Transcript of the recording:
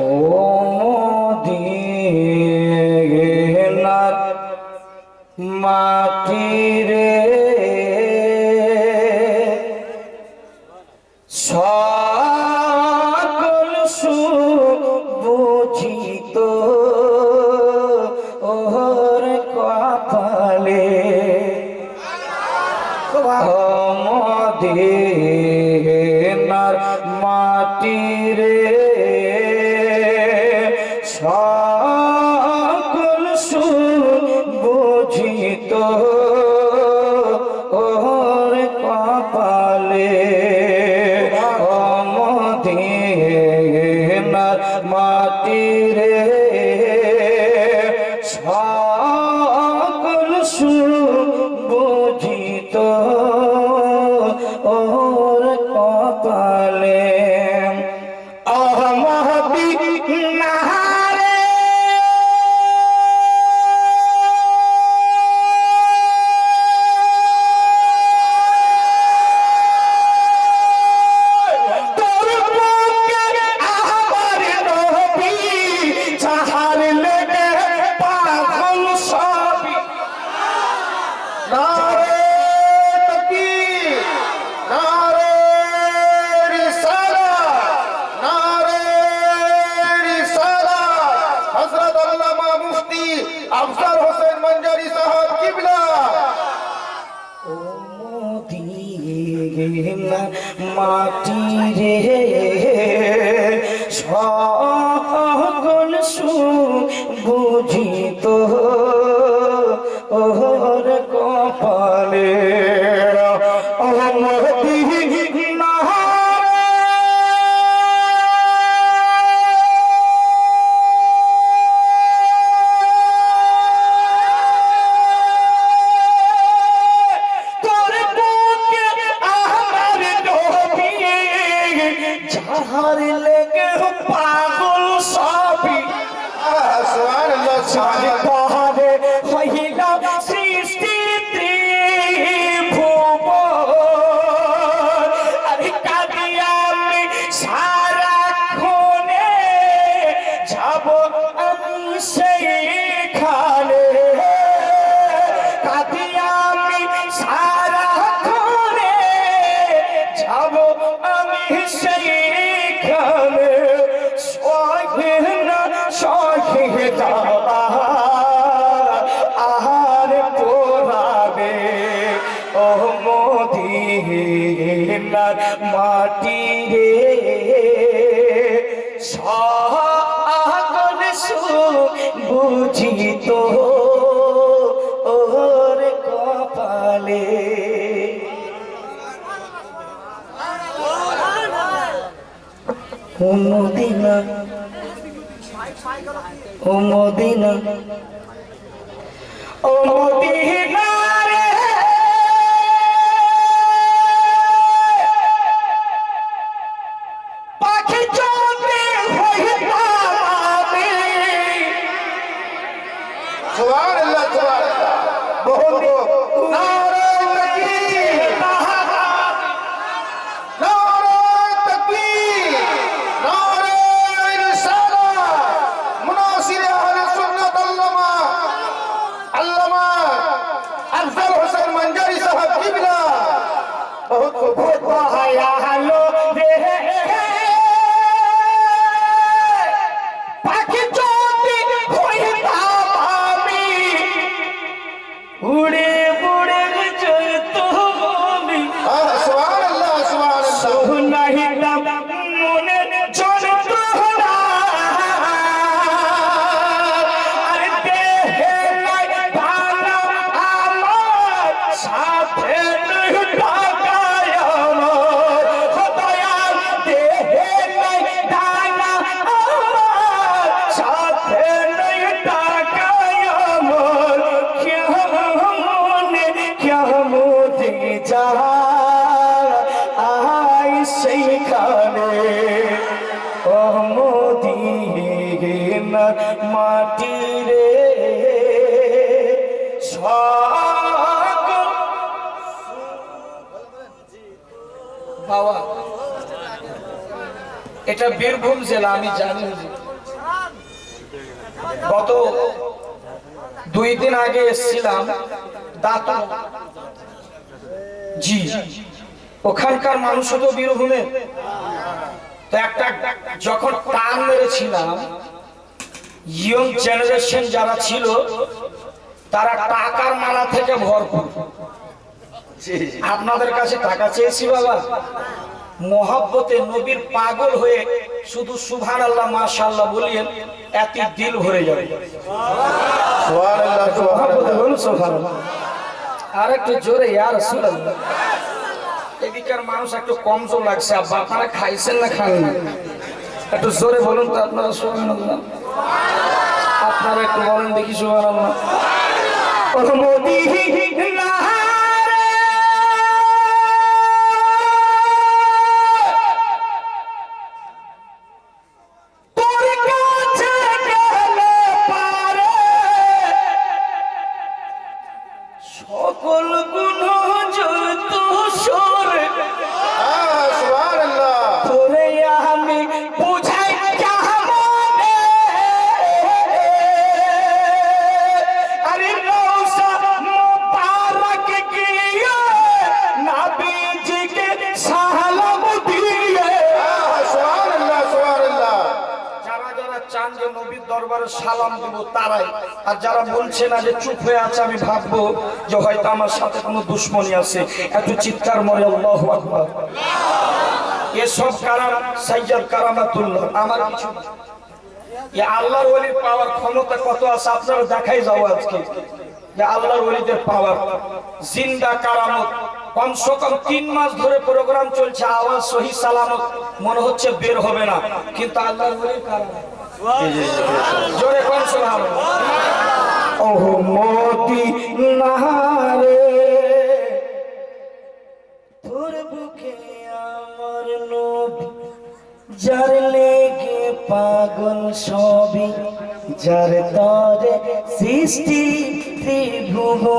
ও মাটি রে সকল সু বুঝিত মাটি রে সকল বুঝিত ওর কপালে। আহ মহাবীর মাটির সকল সু বুঝি পাগল সবই। সুবহানাল্লাহ সুবহানাল্লাহ। তীরে সকল বুঝিত ওর কপালে মদিনা ও মদিনা ও মদিনা মাটিরে বাবা, এটা বীরভূম জেলা, আমি জানি। গত দুই দিন আগে এসছিলাম দাতা জি, ওখানকার মানুষ তো বীরভূমের। তো একটা যখন টান মেরেছিলাম ইয়ং জেনারেশন যারা ছিল তারা টাকার মালা থেকে ভরপুর। আপনাদের কাছে টাকা চেয়েছি বাবা। মহাব্বতে নবীর পাগল হয়ে শুধু সুভান আল্লাহ মাশাল্লাহ বলিয়েন এত দিল ভরে যাবে। আর একটু জোরে ইয়ার এদিকের মানুষ একটু কমজোর লাগছে আব্বা আপনারা খাইছেন না খান একটু জোরে বলুন তো আপনারা সুবহানাল্লাহ। আপনারা একটু বলেন দেখি সুবহানাল্লাহ। চান যে নবীর দরবারে সালাম দেব তারাই। আর যারা বলছে না যে চুপ হয়ে আছে, আমি ভাববো যে হয়তো আমার সাথে কোনো দুশ্মনী আছে। চিৎকার মরে আল্লাহু আকবার। এসব কারামাতুল্লাহ, আমার কিছু এ আল্লাহর ওলির পাওয়ার ক্ষমতা কত আছে, আপনারা দেখাই যাও আজকে। যে আল্লাহর ওলিদের পাওয়ার। জিন্দা কারামত কম তিন মাস ধরে প্রোগ্রাম চলছে, আওয়াজ সহি সালামত, মনে হচ্ছে বের হবে না। কিন্তু কারামত জোরে কোন শোনাবো পাগল সবই, যার তরে সৃষ্টি ত্রিভুবন।